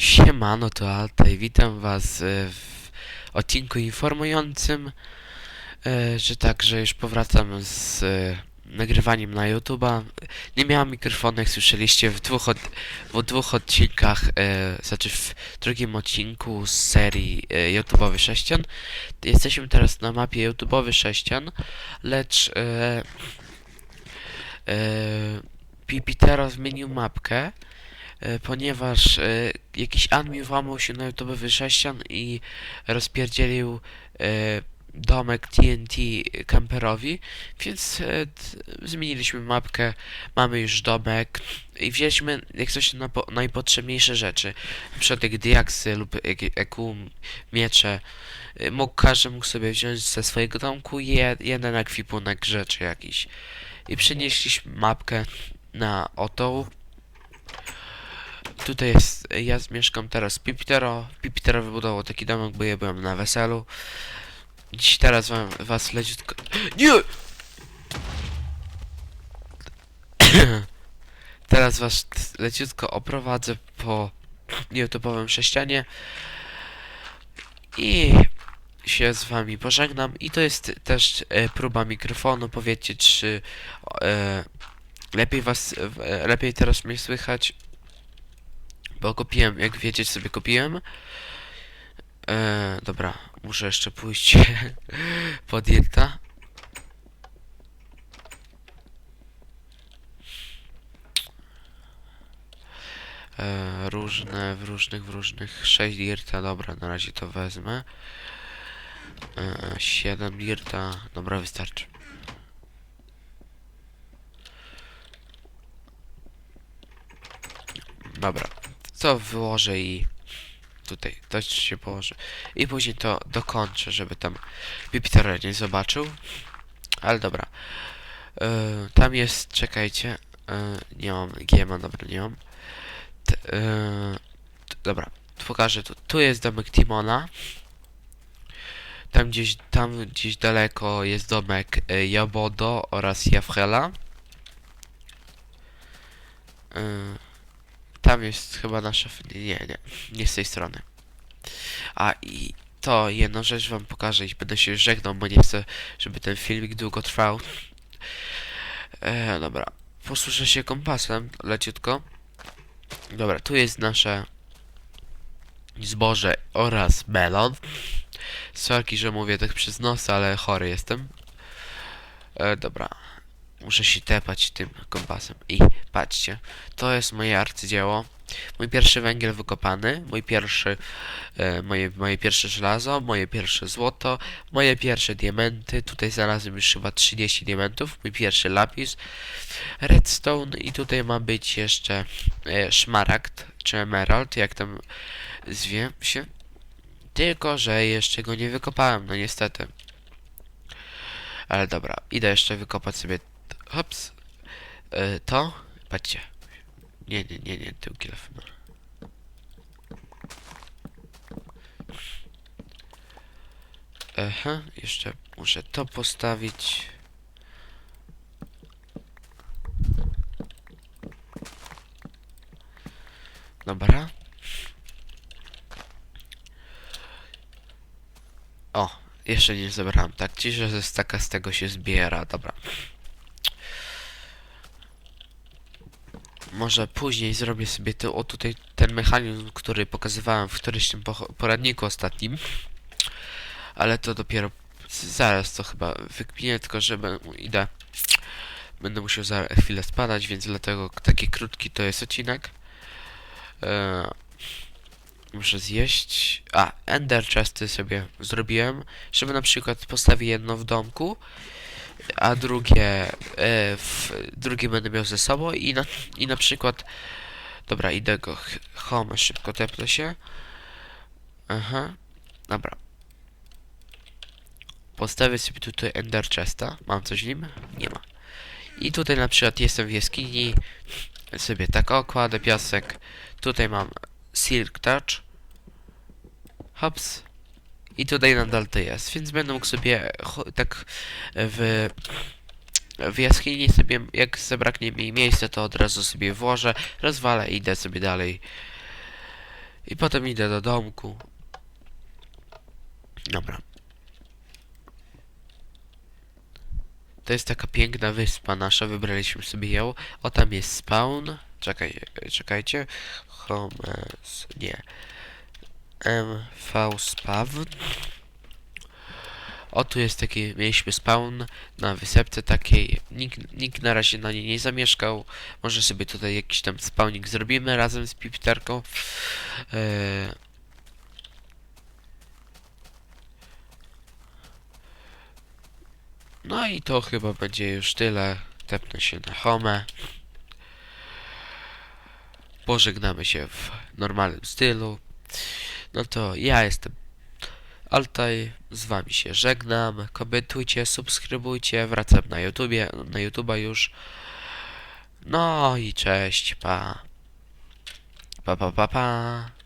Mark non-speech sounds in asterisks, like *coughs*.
Siemano, to Alta witam was e, w odcinku informującym, e, że tak, że już powracam z e, nagrywaniem na YouTube'a. Nie miałam mikrofonu, jak słyszeliście, w dwóch, od, w dwóch odcinkach, znaczy w drugim odcinku z serii YouTube'owy sześcian. Jesteśmy teraz na mapie YouTube'owy sześcian, lecz e, e, Pipitero zmienił mapkę ponieważ e, jakiś admin włamał się na YouTube sześcian i rozpierdzielił e, domek TNT camperowi, więc e, zmieniliśmy mapkę, mamy już domek i wzięliśmy jak coś na po, najpotrzebniejsze rzeczy, przykład jak diaksy lub EQ, miecze. E, Mógł, każdy mógł sobie wziąć ze swojego domku je, jeden ekwipunek rzeczy jakiś. I przenieśliśmy mapkę na oto Tutaj jest, ja mieszkam teraz Pipitero. Pipitero wybudował taki domek, bo ja byłem na weselu. Dziś teraz wam, was leciutko... Nie! *coughs* teraz was leciutko oprowadzę po YouTube'owym sześcianie. I się z wami pożegnam. I to jest też e, próba mikrofonu. Powiedzcie, czy e, lepiej was, e, lepiej teraz mnie słychać, bo kupiłem, jak wiecie sobie kupiłem. E, dobra, muszę jeszcze pójść *laughs* po dieta. E, różne, w różnych, w różnych 6 dirta, dobra, na razie to wezmę. E, 7 dirta, dobra, wystarczy. Dobra, to wyłożę i tutaj to się położy. I później to dokończę, żeby tam Pipitera nie zobaczył. Ale dobra. E, tam jest, czekajcie. E, nie mam GMA, dobra, nie mam. T, t, dobra, pokażę tu. Tu jest domek Timona. Tam gdzieś, tam gdzieś daleko jest domek Jabodo oraz Jawhela. E, tam jest chyba nasza... Nie, nie, nie z tej strony. A i to jedną rzecz wam pokażę i będę się żegnał, bo nie chcę, żeby ten filmik długo trwał. E, dobra, posłużę się kompasem leciutko. Dobra, tu jest nasze zboże oraz melon. Sorki, że mówię tak przez nos, ale chory jestem. E, dobra, muszę się tepać tym kompasem. I patrzcie, to jest moje arcydzieło. Mój pierwszy węgiel wykopany, mój pierwszy, e, moje, moje pierwsze żelazo, moje pierwsze złoto, moje pierwsze diamenty. Tutaj znalazłem już chyba 30 diamentów. Mój pierwszy lapis, redstone i tutaj ma być jeszcze e, szmaragd, czy emerald, jak tam zwie się. Tylko, że jeszcze go nie wykopałem, no niestety. Ale dobra, idę jeszcze wykopać sobie. Hops. E, to. Patrzcie. Nie, nie, nie, nie, tył kilof. No. Aha, jeszcze muszę to postawić. Dobra. O, jeszcze nie zebrałem. Tak, ci, że ze staka z tego się zbiera. Dobra. Może później zrobię sobie to, o tutaj ten mechanizm, który pokazywałem w którymś poradniku ostatnim. Ale to dopiero zaraz to chyba wykminię, tylko że idę. Będę musiał za chwilę spadać, więc dlatego taki krótki to jest odcinek. Eee, muszę zjeść. A, ender chesty sobie zrobiłem, żeby na przykład postawić jedno w domku, a drugie e, w, drugie będę miał ze sobą i na, i na przykład dobra, idę go home, szybko tepnę się. Aha, dobra. Postawię sobie tutaj ender chesta. Mam coś w nim? Nie ma. I tutaj na przykład jestem w jaskini, sobie tak okładę piasek. Tutaj mam silk touch. Hops. I tutaj nadal to jest, więc będę mógł sobie tak w, w jaskini sobie, jak zabraknie mi miejsca, to od razu sobie włożę, rozwalę i idę sobie dalej. I potem idę do domku. Dobra. To jest taka piękna wyspa nasza, wybraliśmy sobie ją. O, tam jest spawn. Czekaj, czekajcie. Homes, nie. MV spawn. O, tu jest taki, mieliśmy spawn na wysepce takiej. Nikt, nikt na razie na niej nie zamieszkał. Może sobie tutaj jakiś tam spawnik zrobimy razem z pipterką. Eee, No i to chyba będzie już tyle. Tepnę się na home. Pożegnamy się w normalnym stylu. No to ja jestem Altaj, z wami się żegnam. Komentujcie, subskrybujcie, wracam na YouTubie, na YouTuba już. No i cześć, pa. Pa pa pa pa.